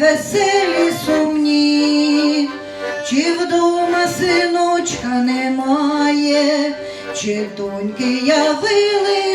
веселі сумні, чи вдома синочка немає, чи доньки явились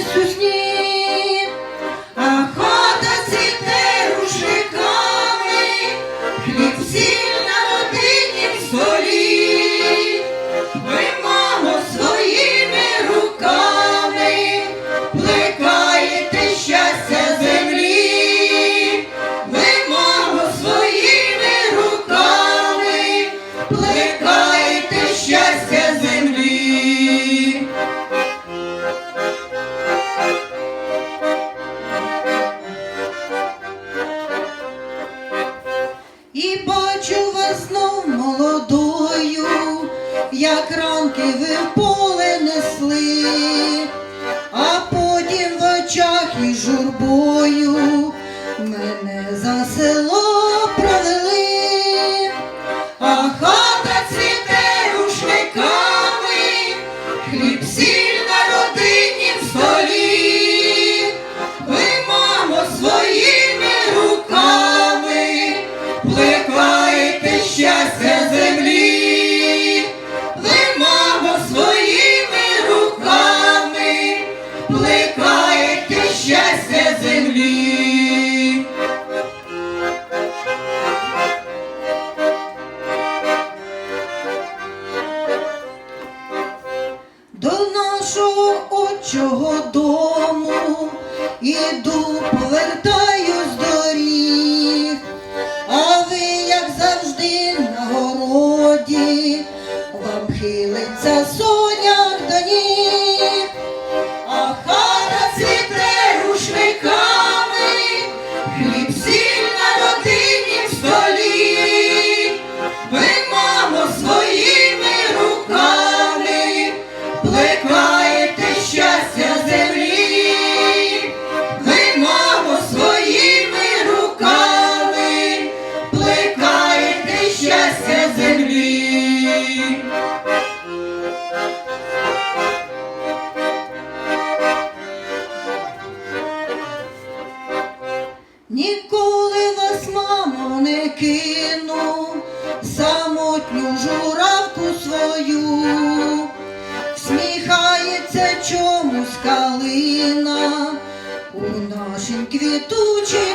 як ранки ви в поле несли, а потім в очах із журбою мене за село провели, а хата цвіте рушниками, хліб сіль на родині в столі, ви, мамо, своїми руками плекаєте щастя землі, отчого дому. Іду, повертаюсь до ріг, а ви, як завжди, на городі, вам хилиться Ніколи вас, мамо, не кину, самотню журавку свою, всміхається чомусь калина у нашій квітучім краю.